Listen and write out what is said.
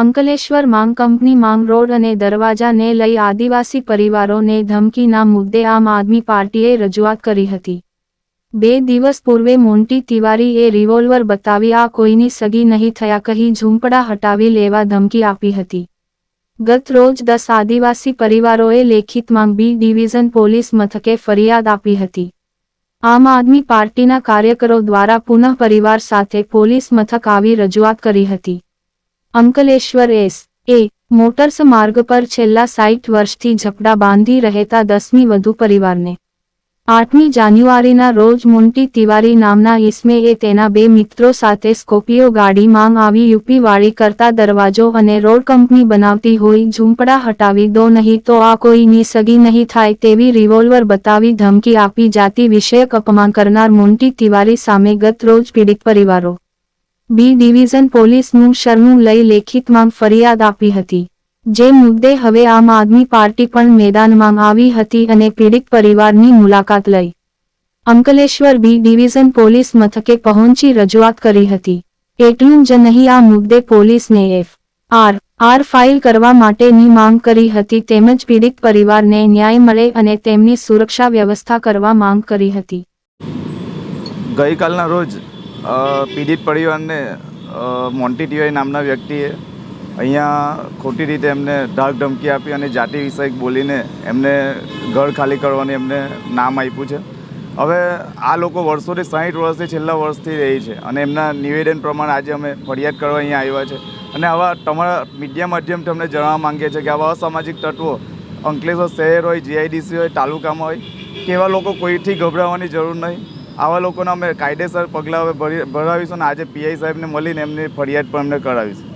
અંકલેશ્વર માંગ કંપની માંગ રોડ અને દરવાજાને લઈ આદિવાસી પરિવારોને ધમકીના મુદ્દે આમ આદમી પાર્ટીએ રજૂઆત કરી હતી. બે દિવસ પૂર્વે મોન્ટી તિવારીએ રિવોલ્વર બતાવી આ કોઈની સગી નહીં થયા કહી ઝૂંપડા હટાવી લેવા ધમકી આપી હતી. ગત રોજ દસ આદિવાસી પરિવારોએ લેખિત માંગ બી ડિવિઝન પોલીસ મથકે ફરિયાદ આપી હતી. આમ આદમી પાર્ટીના કાર્યકરો દ્વારા પુનઃ પરિવાર સાથે પોલીસ મથક આવી રજૂઆત કરી હતી. અંકલેશ્વર એસ એ મોટર્સ માર્ગ પર છેલ્લા સાઠ વર્ષથી ઝપડા બાંધી રહેતા દસમી વધુ પરિવારને. આઠમી જાન્યુઆરીના રોજ મુંટી તિવારી નામના ઇસ્મેએ તેના બે મિત્રો સાથે સ્કોપિયો ગાડી માંગ આવી યુપી વાળી કરતા દરવાજો અને રોડ કંપની બનાવતી હોય ઝૂંપડા હટાવી દો નહીં તો આ કોઈની સગી નહીં થાય તેવી રિવોલ્વર બતાવી ધમકી આપી જાતિ વિષયક અપમાન કરનાર મોન્ટી તિવારી સામે ગત રોજ પીડિત પરિવારો. બી ડિવિઝન પોલીસનું શરણું લઈ લેખિતમાં ફરિયાદ આપી હતી. જે મુદ્દે હવે આમ આદમી પાર્ટી પણ મેદાનમાં આવી હતી અને પીડિત પરિવારની મુલાકાત લઈ. અંકલેશ્વર બી ડિવિઝન પોલીસ મથકે પહોંચી રજૂઆત કરી હતી. એટલું જ નહીં, આ મુદ્દે પોલીસને એફ. આર. આર ફાઇલ કરવા માટેની માંગ કરી હતી તેમજ પીડિત પરિવારને ન્યાય મળે અને તેમની સુરક્ષા વ્યવસ્થા કરવા માંગ કરી હતી. ગઈકાલના રોજ પીડિત પરિવારને મોન્ટી ટીવાઈ નામના વ્યક્તિએ અહીંયા ખોટી રીતે એમને ધાક ધમકી આપી અને જાતિ વિષયક બોલીને એમને ઘર ખાલી કરવાની એમને નામ આપ્યું છે. હવે આ લોકો વર્ષોથી સાઠ વર્ષથી છેલ્લા વર્ષથી રહી છે અને એમના નિવેદન પ્રમાણે આજે અમે ફરિયાદ કરવા અહીંયા આવ્યા છે. અને આવા તમારા મીડિયા માધ્યમથી અમને જણાવવા માંગીએ છીએ કે આવા અસામાજિક તત્વો અંકલેશ્વર શહેર હોય, જીઆઈડીસી હોય, તાલુકામાં હોય કે એવા લોકો કોઈથી ગભરાવાની જરૂર નહીં. આવા લોકોના અમે કાયદેસર પગલાં હવે ભરાવીશું અને આજે પીઆઈ સાહેબને મળીને એમની ફરિયાદ પણ અમને કરાવીશું.